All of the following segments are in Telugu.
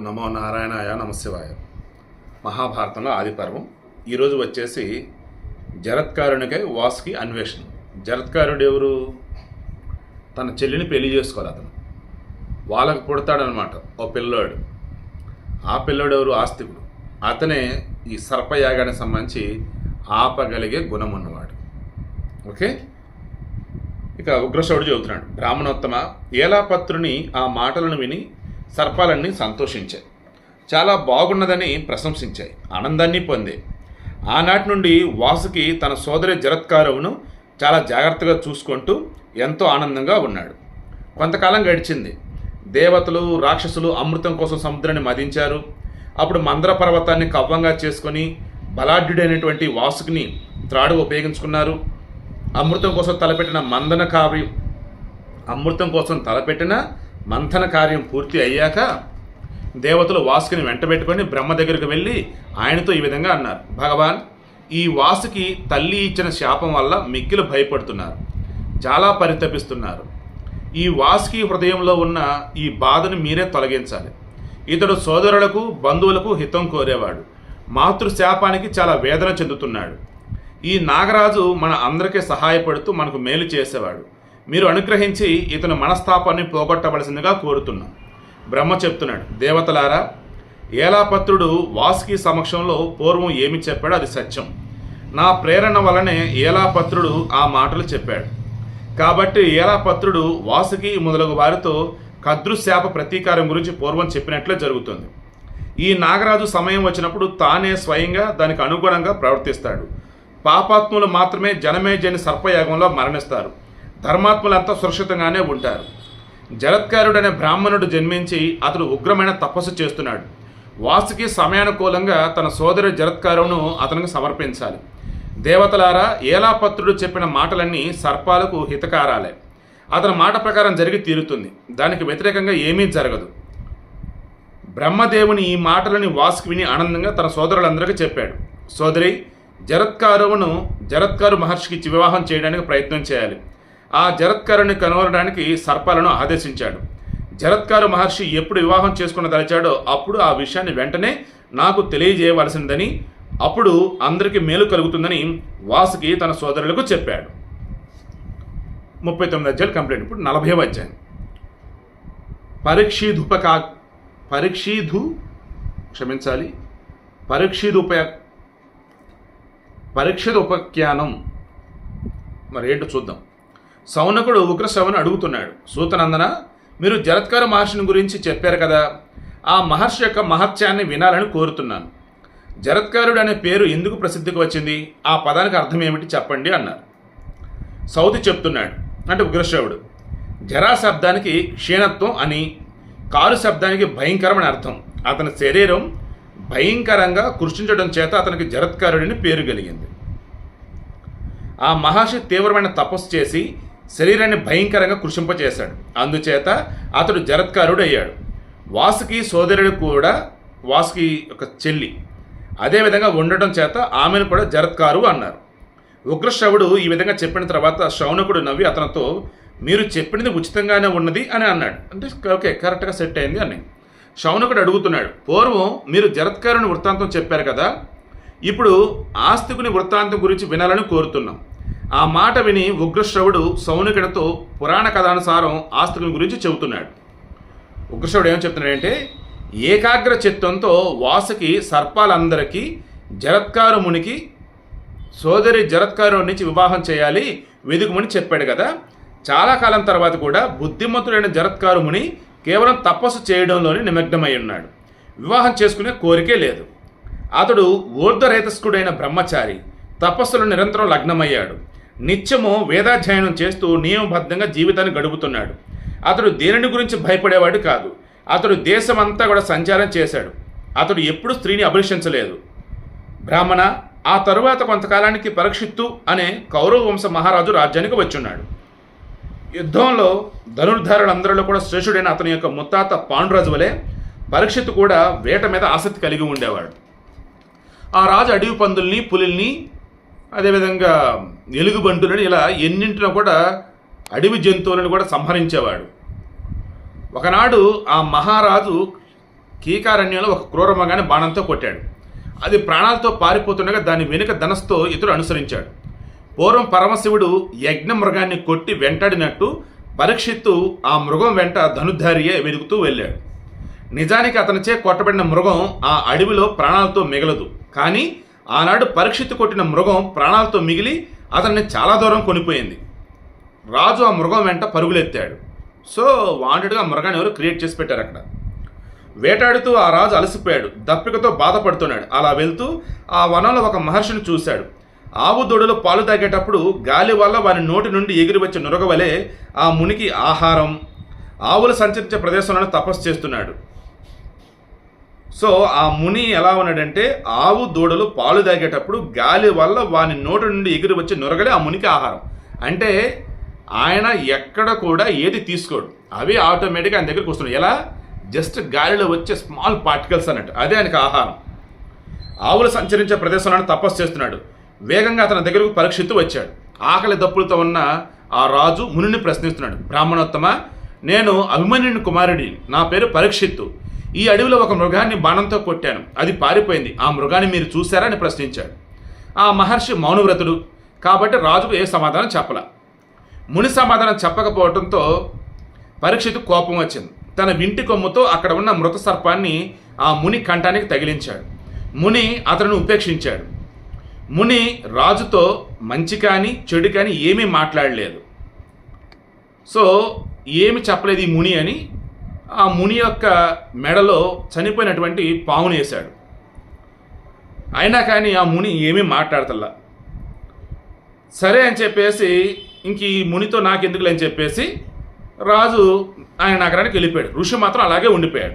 నమో నారాయణాయ నమశివాయ. మహాభారతంలో ఆదిపర్వం. ఈరోజు వచ్చేసి జరత్కారునికై వాసుకి అన్వేషణ. జరత్కారుడు ఎవరు? తన చెల్లిని పెళ్ళి చేసుకోవాలి అతను. వాళ్ళకు పుడతాడనమాట ఓ పిల్లోడు. ఆ పిల్లోడు ఎవరు? ఆస్తికుడు. అతనే ఈ సర్పయాగానికి సంబంధించి ఆపగలిగే గుణం ఉన్నవాడు. ఓకే? ఇక ఉగ్రశవుడు చెబుతున్నాడు. బ్రాహ్మణోత్తమ ఏలాపత్రుని ఆ మాటలను విని సర్పాలన్నీ సంతోషించాయి. చాలా బాగున్నదని ప్రశంసించాయి. ఆనందాన్ని పొందే ఆనాటి నుండి వాసుకి తన సోదరి జరత్కారవును చాలా జాగ్రత్తగా చూసుకుంటూ ఎంతో ఆనందంగా ఉన్నాడు. కొంతకాలం గడిచింది. దేవతలు రాక్షసులు అమృతం కోసం సముద్రాన్ని మదించారు. అప్పుడు మందర పర్వతాన్ని కవ్వంగా చేసుకొని బలాఢ్యుడైనటువంటి వాసుకిని త్రాడు ఉపయోగించుకున్నారు. అమృతం కోసం తలపెట్టిన మందన కావ్యం అమృతం కోసం తలపెట్టిన మంథన కార్యం పూర్తి అయ్యాక దేవతలు వాసుకిని వెంటబెట్టుకొని బ్రహ్మ దగ్గరికి వెళ్ళి ఆయనతో ఈ విధంగా అన్నారు. భగవాన్ ఈ వాసుకి తల్లి ఇచ్చిన శాపం వల్ల మిక్కిలు భయపడుతున్నారు చాలా పరితపిస్తున్నారు. ఈ వాసుకి హృదయంలో ఉన్న ఈ బాధను మీరే తొలగించాలి. ఇతడు సోదరులకు బంధువులకు హితం కోరేవాడు. మాతృశాపానికి చాలా వేదన చెందుతున్నాడు. ఈ నాగరాజు మన అందరికీ సహాయపడుతూ మనకు మేలు చేసేవాడు. మీరు అనుగ్రహించి ఇతని మనస్తాపాన్ని పోగొట్టవలసిందిగా కోరుతున్నాం. బ్రహ్మ చెప్తున్నాడు దేవతలారా ఏలాపత్రుడు వాసుకి సమక్షంలో పూర్వం ఏమి చెప్పాడో అది సత్యం. నా ప్రేరణ వలనే ఏలాపత్రుడు ఆ మాటలు చెప్పాడు. కాబట్టి ఏలాపత్రుడు వాసుకి మొదలగు వారితో కద్రుశాప ప్రతీకారం గురించి పూర్వం చెప్పినట్లే జరుగుతుంది. ఈ నాగరాజు సమయం వచ్చినప్పుడు తానే స్వయంగా దానికి అనుగుణంగా ప్రవర్తిస్తాడు. పాపాత్ములు మాత్రమే జనమేజని సర్పయాగంలో మరణిస్తారు. ధర్మాత్ములంతా సురక్షితంగానే ఉంటారు. జరత్కారుడనే బ్రాహ్మణుడు జన్మించి అతడు ఉగ్రమైన తపస్సు చేస్తున్నాడు. వాసుకి సమయానుకూలంగా తన సోదరి జరత్కారును అతనికి సమర్పించాలి. దేవతలారా ఏలాపత్రుడు చెప్పిన మాటలన్నీ సర్పాలకు హితకారాలే. అతని మాట ప్రకారం జరిగి తీరుతుంది. దానికి వ్యతిరేకంగా ఏమీ జరగదు. బ్రహ్మదేవుని ఈ మాటలని వాసుకి విని ఆనందంగా తన సోదరులందరికీ చెప్పాడు. సోదరి జరత్కారువును జరత్కారు మహర్షికి ఇచ్చి వివాహం చేయడానికి ప్రయత్నం చేయాలి. ఆ జరత్కారుని కనుగొనడానికి సర్పాలను ఆదేశించాడు. జరత్కారు మహర్షి ఎప్పుడు వివాహం చేసుకున్న తలచాడో అప్పుడు ఆ విషయాన్ని వెంటనే నాకు తెలియజేయవలసిందని అప్పుడు అందరికీ మేలు కలుగుతుందని వాసుకి తన సోదరులకు చెప్పాడు. ముప్పై తొమ్మిది అధ్యాయులు కంప్లీట్. ఇప్పుడు నలభై అధ్యాయం. పరీక్షీధుపకా పరీక్షీధు క్షమించాలి. పరీక్షీధుప పరీక్ష ఉపఖ్యానం మరి ఏంటో చూద్దాం. సౌనకుడు ఉగ్రశ్రవను అడుగుతున్నాడు సూతనందన మీరు జరత్కార మహర్షిని గురించి చెప్పారు కదా ఆ మహర్షి యొక్క మహత్యాన్ని వినాలని కోరుతున్నాను. జరత్కారుడు అనే పేరు ఎందుకు ప్రసిద్ధికి వచ్చింది? ఆ పదానికి అర్థం ఏమిటి చెప్పండి అన్నారు. సౌతి చెప్తున్నాడు అంటే ఉగ్రశ్రవుడు జరా శబ్దానికి క్షీణత్వం అని కారు శబ్దానికి భయంకరమని అర్థం. అతని శరీరం భయంకరంగా కృషించడం చేత అతనికి జరత్కారుడిని పేరు కలిగింది ఆ మహర్షి తీవ్రమైన తపస్సు చేసి శరీరాన్ని భయంకరంగా కృషింపచేశాడు. అందుచేత అతడు జరత్కారుడు అయ్యాడు వాసుకి సోదరుడు కూడా వాసుకి ఒక చెల్లి. అదేవిధంగా ఉండటం చేత ఆమెను కూడా జరత్కారు అన్నారు. ఉగ్రశ్రవుడు ఈ విధంగా చెప్పిన తర్వాత శౌనకుడు నవ్వి అతనితో మీరు చెప్పినది ఉచితంగానే ఉన్నది అని అన్నాడు. అంటే ఓకే కరెక్ట్గా సెట్ అయింది అని. శౌనకుడు అడుగుతున్నాడు పూర్వం మీరు జరత్కారుని వృత్తాంతం చెప్పారు కదా? ఇప్పుడు ఆస్తికుని వృత్తాంతం గురించి వినాలని కోరుతున్నాం. ఆ మాట విని ఉగ్రశ్రవుడు సౌనకుడితో పురాణ కథానుసారం ఆస్తికుని గురించి చెబుతున్నాడు. ఉగ్రశ్రవుడు ఏం చెప్తున్నాడంటే ఏకాగ్ర చిత్తంతో వాసుకి సర్పాలందరికీ జరత్కారు మునికి సోదరి జరత్కారు నుంచి వివాహం చేయాలి వెదుకుమని చెప్పాడు కదా. చాలా కాలం తర్వాత కూడా బుద్ధిమంతుడైన జరత్కారు ముని కేవలం తపస్సు చేయడంలోనే నిమగ్నమై ఉన్నాడు. వివాహం చేసుకునే కోరికే లేదు. అతడు ఊర్ధరహితస్కుడైన బ్రహ్మచారి. తపస్సులు నిరంతరం లగ్నమయ్యాడు. నిత్యము వేదాధ్యయనం చేస్తూ నియమబద్ధంగా జీవితాన్ని గడుపుతున్నాడు. అతడు దేనిని గురించి భయపడేవాడు కాదు. అతడు దేశమంతా కూడా సంచారం చేశాడు. అతడు ఎప్పుడు స్త్రీని అభిలషించలేదు. బ్రాహ్మణ ఆ తరువాత కొంతకాలానికి పరీక్షిత్తు అనే కౌరవ వంశ మహారాజు రాజ్యానికి వచ్చున్నాడు. యుద్ధంలో ధనుర్ధారులందరిలో కూడా శ్రేషుడైన అతని యొక్క ముత్తాత పాండురాజు వలె పరీక్షిత్తు కూడా వేట మీద ఆసక్తి కలిగి ఉండేవాడు. ఆ రాజు అడవి పందుల్ని పులిల్ని అదేవిధంగా ఎలుగుబంటులని ఇలా ఎన్నింటిన కూడా అడవి జంతువులను కూడా సంహరించేవాడు. ఒకనాడు ఆ మహారాజు కీకారణ్యంలో ఒక క్రూరమగానే బాణంతో కొట్టాడు. అది ప్రాణాలతో పారిపోతుండగా దాని వెనుక ధనస్తో ఇతడు అనుసరించాడు. పూర్వం పరమశివుడు యజ్ఞ మృగాన్ని కొట్టి వెంటాడినట్టు పరీక్షిత్తు ఆ మృగం వెంట ధనుధారియే వెలుగుతూ వెళ్ళాడు. నిజానికి అతనిచే కొట్టబడిన మృగం ఆ అడవిలో ప్రాణాలతో మిగలదు. కానీ ఆనాడు పరీక్షిత్తు కొట్టిన మృగం ప్రాణాలతో మిగిలి అతన్ని చాలా దూరం కొనిపోయింది. రాజు ఆ మృగం వెంట పరుగులెత్తాడు. సో వాంటెడ్గా మృగాన్ని ఎవరు క్రియేట్ చేసి పెట్టారు అక్కడ. వేటాడుతూ ఆ రాజు అలసిపోయాడు. దప్పికతో బాధపడుతున్నాడు. అలా వెళ్తూ ఆ వనంలో ఒక మహర్షిని చూశాడు. ఆవు దూడలు పాలు తాగేటప్పుడు గాలి వల్ల వారి నోటి నుండి ఎగిరి వచ్చే నురగవలే ఆ మునికి ఆహారం ఆవులు సంచరించే ప్రదేశంలోనే తపస్సు చేస్తున్నాడు. సో ఆ ముని ఎలా ఉన్నాడంటే ఆవు దూడలు పాలు తాగేటప్పుడు గాలి వల్ల వాని నోటి నుండి ఎగిరి వచ్చే నొరగలే ఆ మునికి ఆహారం. అంటే ఆయన ఎక్కడ కూడా ఏది తీసుకోడు. అవి ఆటోమేటిక్గా ఆయన దగ్గరికి వస్తున్నాయి. ఎలా? జస్ట్ గాలిలో వచ్చే స్మాల్ పార్టికల్స్ అన్నట్టు. అదే ఆయనకి ఆహారం. ఆవులు సంచరించే ప్రదేశంలో తపస్సు చేస్తున్నాడు. వేగంగా అతని దగ్గరకు పరీక్షిత్తు వచ్చాడు. ఆకలి దప్పులతో ఉన్న ఆ రాజు మునిని ప్రశ్నిస్తున్నాడు. బ్రాహ్మణోత్తమ నేను అభిమన్యుని కుమారుడి నా పేరు పరీక్షిత్తు. ఈ అడవిలో ఒక మృగాన్ని బాణంతో కొట్టాను. అది పారిపోయింది. ఆ మృగాన్ని మీరు చూశారా అని ప్రశ్నించాడు. ఆ మహర్షి మౌనవ్రతుడు కాబట్టి రాజుకు ఏ సమాధానం చెప్పల. ముని సమాధానం చెప్పకపోవడంతో పరీక్షితు కోపం వచ్చింది. తన వింటి కొమ్ముతో అక్కడ ఉన్న మృత సర్పాన్ని ఆ ముని కంఠానికి తగిలించాడు. ముని అతను ఉపేక్షించాడు. ముని రాజుతో మంచి కానీ చెడు కానీ ఏమీ మాట్లాడలేదు. సో ఏమి చెప్పలేదు ఈ ముని అని ఆ ముని యొక్క మెడలో చనిపోయినటువంటి పావును వేశాడు. అయినా కానీ ఆ ముని ఏమీ మాట్లాడతల్లా. సరే అని చెప్పేసి ఇంక ఈ మునితో నాకెందుకులే అని చెప్పేసి రాజు ఆయన నగరానికి వెళ్ళిపోయాడు. ఋషి మాత్రం అలాగే ఉండిపోయాడు.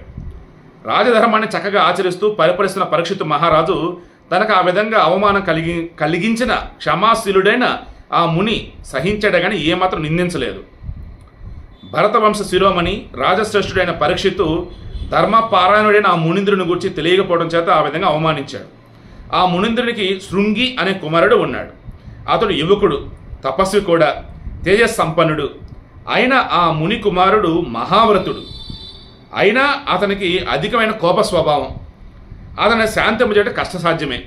రాజధర్మాన్ని చక్కగా ఆచరిస్తూ పరిపరిస్తున్న పరీక్షితు మహారాజు తనకు ఆ విధంగా అవమానం కలిగి కలిగించిన క్షమాశీలుడైన ఆ ముని సహించడగాని కానీ ఏమాత్రం నిందించలేదు. భరతవంశ శిరోమణి రాజశ్రేష్ఠుడైన పరీక్షిత్తు ధర్మపారాయణుడైన ఆ మునింద్రుని గురించి తెలియకపోవడం చేత ఆ విధంగా అవమానించాడు. ఆ మునింద్రునికి శృంగి అనే కుమారుడు ఉన్నాడు. అతడు యువకుడు తపస్వి కూడా తేజస్సంపన్నుడు. అయిన ఆ ముని కుమారుడు మహావ్రతుడు. అయినా అతనికి అధికమైన కోప స్వభావం. అతని శాంతింపజేయడం కష్టసాధ్యమే.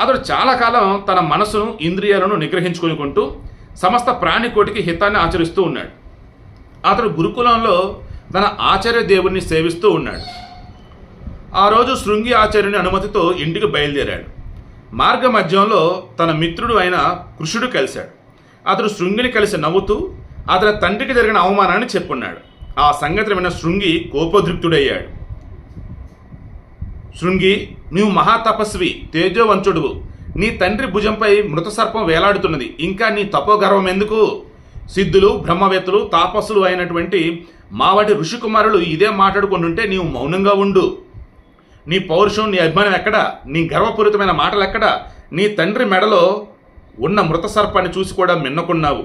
అతడు చాలా కాలం తన మనసును ఇంద్రియాలను నిగ్రహించుకుంటూ సమస్త ప్రాణికోటికి హితాన్ని ఆచరిస్తూ ఉన్నాడు. అతడు గురుకులంలో తన ఆచార్య దేవుణ్ణి సేవిస్తూ ఉన్నాడు. ఆ రోజు శృంగి ఆచార్యుని అనుమతితో ఇంటికి బయలుదేరాడు. మార్గ మధ్యంలో తన మిత్రుడు అయిన కృషుడు కలిశాడు. అతడు శృంగిని కలిసి నవ్వుతూ అతని తండ్రికి జరిగిన అవమానాన్ని చెప్పున్నాడు. ఆ సంగతి విన్న శృంగి కోపోద్రిక్తుడయ్యాడు. శృంగి నీవు మహాతపస్వి తేజోవంచుడువు నీ తండ్రి భుజంపై మృత సర్పం వేలాడుతున్నది. ఇంకా నీ తపోగర్వం ఎందుకు? సిద్ధులు బ్రహ్మవేత్తలు తాపస్సులు అయినటువంటి మావటి ఋషికుమారులు ఇదే మాట్లాడుకుంటుంటే నీవు మౌనంగా ఉండు. నీ పౌరుషం నీ అభిమానం ఎక్కడ? నీ గర్వపూరితమైన మాటలు ఎక్కడ? నీ తండ్రి మెడలో ఉన్న మృత సర్పాన్ని చూసి కూడా మిన్నకున్నావు.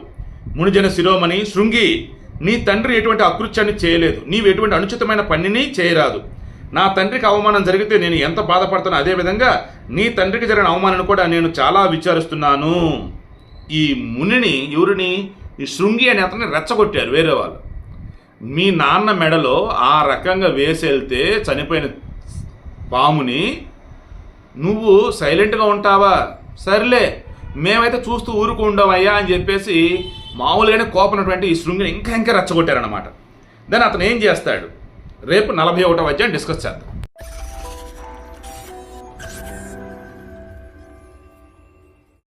మునిజన శిరోమణి శృంగి నీ తండ్రి ఎటువంటి అకృత్యాన్ని చేయలేదు. నీవు ఎటువంటి అనుచితమైన పనిని చేయరాదు. నా తండ్రికి అవమానం జరిగితే నేను ఎంత బాధపడతానో అదేవిధంగా నీ తండ్రికి జరిగిన అవమానాన్ని కూడా నేను చాలా విచారిస్తున్నాను. ఈ మునిని ఎవరిని? ఈ శృంగి అనే అతన్ని రెచ్చగొట్టారు వేరే వాళ్ళు. మీ నాన్న మెడలో ఆ రకంగా వేసి వెళ్తే చనిపోయిన పాముని నువ్వు సైలెంట్గా ఉంటావా? సర్లే మేమైతే చూస్తూ ఊరుకుండవయ్యా అని చెప్పేసి మామూలుగానే కోపనటువంటి ఈ శృంగిని ఇంకా ఇంకా రెచ్చగొట్టారనమాట దాన్ని అతను ఏం చేస్తాడు? రేపు నలభై ఒకటో అధ్యాయం డిస్కస్ చేద్దాం.